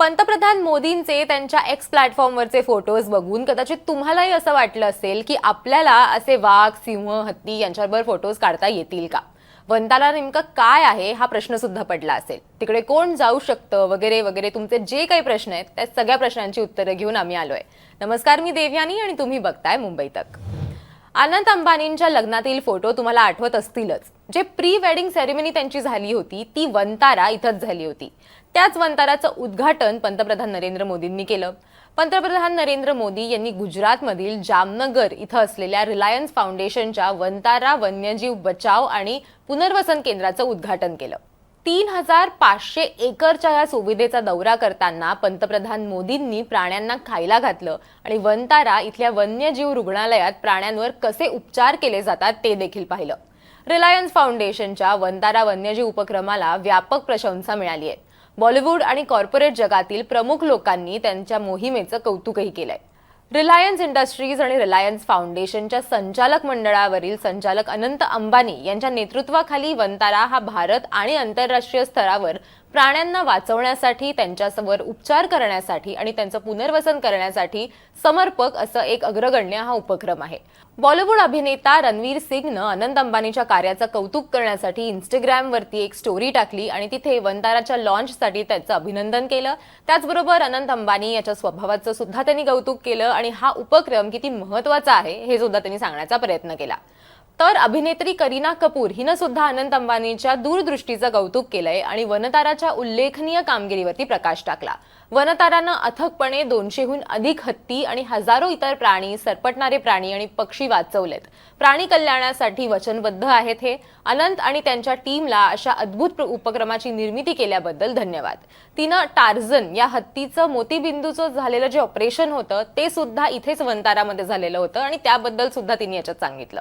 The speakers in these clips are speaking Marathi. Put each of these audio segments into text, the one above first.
पंतप्रधान मोदींचे त्यांच्या एक्स प्लॅटफॉर्मवरचे फोटोज बघून कदाचित तुम्हालाही असं वाटलं असेल की आपल्याला असे वाघ सिंह हत्ती यांच्याबरोबर फोटोज काढता येतील का? वंताला नेमकं काय आहे हा प्रश्न सुद्धा पडला असेल. तिकडे कोण जाऊ शकतं? वगैरे वगैरे तुमचे जे काही प्रश्न आहेत त्या सगळ्या प्रश्नांची उत्तरं घेऊन आम्ही आलोय. नमस्कार मी देवयानी आणि तुम्ही बघताय मुंबई तक. अनंत अंबानींच्या लग्नातील फोटो तुम्हाला आठवत असतीलच. जे प्री वेडिंग सेरेमनी त्यांची झाली होती ती वंतारा इथंच झाली होती. त्याच वंताराचं उद्घाटन पंतप्रधान नरेंद्र मोदींनी केलं. पंतप्रधान नरेंद्र मोदी यांनी गुजरातमधील जामनगर इथं असलेल्या रिलायन्स फाउंडेशनच्या वंतारा वन्यजीव बचाव आणि पुनर्वसन केंद्राचं उद्घाटन केलं. तीन हजार पाचशे एकरच्या या सुविधेचा दौरा करताना पंतप्रधान मोदींनी प्राण्यांना खायला घातलं. आणि वनतारा इथल्या वन्यजीव रुग्णालयात प्राण्यांवर कसे उपचार केले जातात ते देखील पाहिलं. रिलायन्स फाउंडेशनच्या वनतारा वन्यजीव उपक्रमाला व्यापक प्रशंसा मिळाली आहे. बॉलिवूड आणि कॉर्पोरेट जगातील प्रमुख लोकांनी त्यांच्या मोहिमेचं कौतुकही केलंय. रिलायन्स इंडस्ट्रीज आणि रिलायन्स फाउंडेशनच्या संचालक मंडळावरील संचालक अनंत अंबानी यांच्या नेतृत्वाखाली वंतारा हा भारत आणि आंतरराष्ट्रीय स्तरावर प्राण्यांना वाचवण्यासाठी त्यांच्यासमोर उपचार करण्यासाठी आणि त्यांचं पुनर्वसन करण्यासाठी समर्पक असं एक अग्रगण्य हा उपक्रम आहे. बॉलिवूड अभिनेता रणवीर सिंगनं अनंत अंबानीच्या कार्याचं कौतुक करण्यासाठी इन्स्टाग्रामवरती एक स्टोरी टाकली आणि तिथे वंताराच्या लॉन्चसाठी त्याचं अभिनंदन केलं. त्याचबरोबर अनंत अंबानी याच्या स्वभावाचं सुद्धा त्यांनी कौतुक केलं आणि हा उपक्रम किती महत्त्वाचा आहे हे सुद्धा त्यांनी सांगण्याचा प्रयत्न केला. तर अभिनेत्री करीना कपूर हिनं सुद्धा अनंत अंबानीच्या दूरदृष्टीचं कौतुक केलंय आणि वनताराच्या उल्लेखनीय कामगिरीवरती प्रकाश टाकला. वनतारानं अथकपणे दोनशेहून अधिक हत्ती आणि हजारो इतर प्राणी सरपटणारे प्राणी आणि पक्षी वाचवलेत. प्राणी कल्याणासाठी वचनबद्ध आहेत हे अनंत आणि त्यांच्या टीमला अशा अद्भुत उपक्रमाची निर्मिती केल्याबद्दल धन्यवाद. तिनं टार्झन या हत्तीचं मोतीबिंदूचं झालेलं जे ऑपरेशन होतं ते सुद्धा इथेच वनतारामध्ये झालेलं होतं आणि त्याबद्दल सुद्धा तिने याच्यात सांगितलं.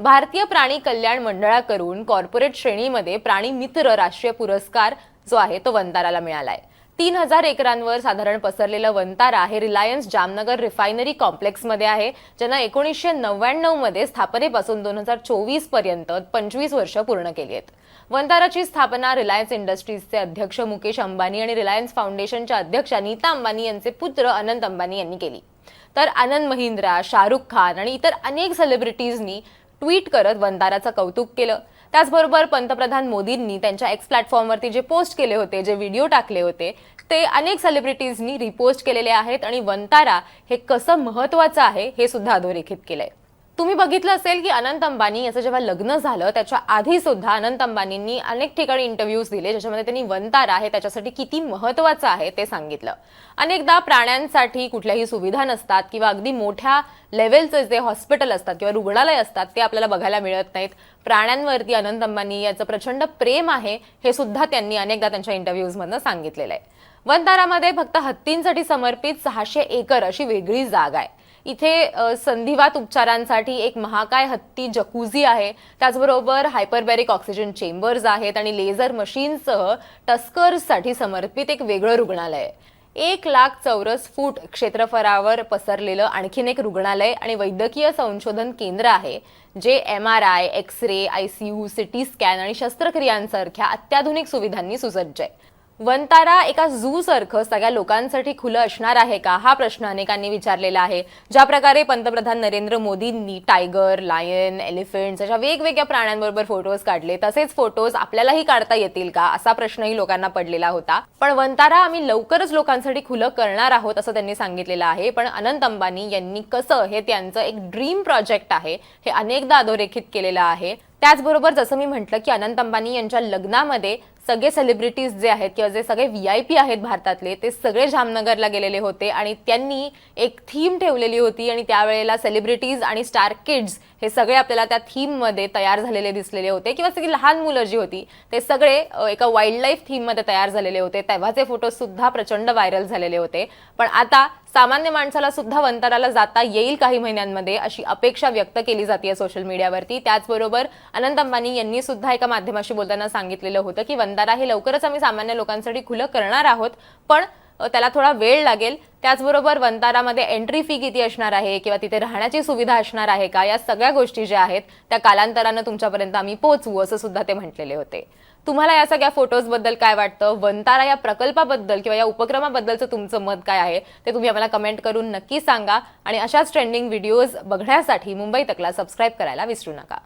भारतीय प्राणी कल्याण मंडळाकडून कॉर्पोरेट श्रेणीमध्ये प्राणी मित्र राष्ट्रीय पुरस्कार जो आहे तो वंताराला मिळालाय. तीन हजार एकरांवर साधारण पसरलेलं वंतारा हे रिलायन्स जामनगर रिफायनरी कॉम्प्लेक्समध्ये आहे ज्यांना एकोणीसशे नव्याण्णवमध्ये स्थापनेपासून दोन हजार चोवीसपर्यंत पंचवीस वर्ष पूर्ण केली आहेत. वंताराची स्थापना रिलायन्स इंडस्ट्रीजचे अध्यक्ष मुकेश अंबानी आणि रिलायन्स फाउंडेशनच्या अध्यक्षा नीता अंबानी यांचे पुत्र अनंत अंबानी यांनी केली. तर आनंद महिंद्रा शाहरुख खान आणि इतर अनेक सेलिब्रिटीजनी ट्विट करत वंदाराचं कौतुक केलं. त्याचबरोबर पंतप्रधान मोदींनी त्यांच्या एक्स प्लॅटफॉर्मवरती जे पोस्ट केले होते जे व्हिडिओ टाकले होते ते अनेक सेलिब्रिटीजनी रिपोस्ट केलेले आहेत आणि वंतारा हे कसं महत्वाचं आहे हे सुद्धा अधोरेखित केलंय. तुम्ही बघितलं असेल की अनंत अंबानी याचं जेव्हा लग्न झालं त्याच्या आधी सुद्धा अनंत अंबानींनी अनेक ठिकाणी इंटरव्ह्यूज दिले ज्याच्यामध्ये त्यांनी वंतारा हे त्याच्यासाठी किती महत्वाचं आहे ते सांगितलं. अनेकदा प्राण्यांसाठी कुठल्याही सुविधा नसतात किंवा अगदी मोठ्या लेवलचे जे हॉस्पिटल असतात किंवा रुग्णालय असतात ते आपल्याला बघायला मिळत नाहीत. प्राण्यांवरती अनंत अंबानी याचं प्रचंड प्रेम आहे हे सुद्धा त्यांनी अनेकदा त्यांच्या इंटरव्ह्यूजमधनं सांगितलेलं आहे. वनतारामध्ये फक्त हत्तींसाठी समर्पित सहाशे एकर अशी वेगळी जागा आहे. इथे संधिवात उपचारांसाठी एक महाकाय हत्ती जकुझी आहे. त्याचबरोबर हायपरबॅरिक ऑक्सिजन चेंबर्स आहेत आणि लेझर मशीनसह टस्कर्ससाठी समर्पित एक वेगळं रुग्णालय. आहे एक लाख चौरस फूट क्षेत्रफळावर पसरलेलं आणखीन एक रुग्णालय आणि वैद्यकीय संशोधन केंद्र आहे जे M R I X ray I C U C T scan आणि शस्त्रक्रियांसारख्या अत्याधुनिक सुविधांनी सुसज्ज आहे. वनतारा एका झू सारखं सगळ्या लोकांसाठी खुलं असणार आहे का? हा प्रश्न अनेकांनी विचारलेला आहे. ज्या प्रकारे पंतप्रधान नरेंद्र मोदींनी टायगर लायन एलिफंट्स अशा वेगवेगळ्या प्राण्यांबरोबर फोटोज काढले तसेच फोटोज आपल्यालाही काढता येतील का? असा प्रश्नही लोकांना पडलेला होता. पण वनतारा आम्ही लवकरच लोकांसाठी खुलं करणार आहोत असं त्यांनी सांगितलेलं आहे. पण अनंत अंबानी यांनी कसं हे त्यांचं एक ड्रीम प्रोजेक्ट आहे हे अनेकदा अधोरेखित केलेलं आहे. त्याचबरोबर जसं मी म्हटलं की अनंत अंबानी यांच्या लग्नामध्ये सगळे सेलिब्रिटीज जे आहेत किंवा जे सगळे व्ही आय पी आहेत भारतातले ते सगळे जामनगरला गेलेले होते आणि त्यांनी एक थीम ठेवलेली होती आणि त्यावेळेला सेलिब्रिटीज आणि स्टार किड्स हे सगळे आपल्याला त्या थीममध्ये तयार झालेले दिसलेले होते. किंवा सगळी लहान मुलं जी होती ते सगळे एका वाईल्ड लाईफ थीममध्ये तयार झालेले होते. तेव्हाचे फोटो सुद्धा प्रचंड व्हायरल झालेले होते. पण आता सामान्य माणसाला सुद्धा वंताराला जाता येईल काही महिन्यांमध्ये अशी अपेक्षा व्यक्त केली जाते सोशल मीडियावरती त्याचबरोबर अनंत अंबानी यांनी सुद्धा एका माध्यमाशी बोलताना सांगितलेलं होतं की वंतारा हे लवकरच आम्ही सामान्य लोकांसाठी खुलं करणार आहोत. पण त्याला थोडा वेळ लागेल. त्याचबरोबर वंतारामध्ये एंट्री फी किती असणार आहे किंवा तिथे राहण्याची सुविधा असणार आहे का? या सगळ्या गोष्टी ज्या आहेत त्या कालांतरानं तुमच्यापर्यंत आम्ही पोहोचवू असं सुद्धा ते म्हटलेले होते. तुम्हाला या सगळ्या फोटोजबद्दल काय वाटतं? वंतारा या प्रकल्पाबद्दल किंवा या उपक्रमाबद्दलचं तुमचं मत काय आहे? ते तुम्ही आम्हाला कमेंट करून नक्की सांगा. आणि अशाच ट्रेंडिंग व्हिडिओज बघण्यासाठी मुंबई तकला सबस्क्राईब करायला विसरू नका.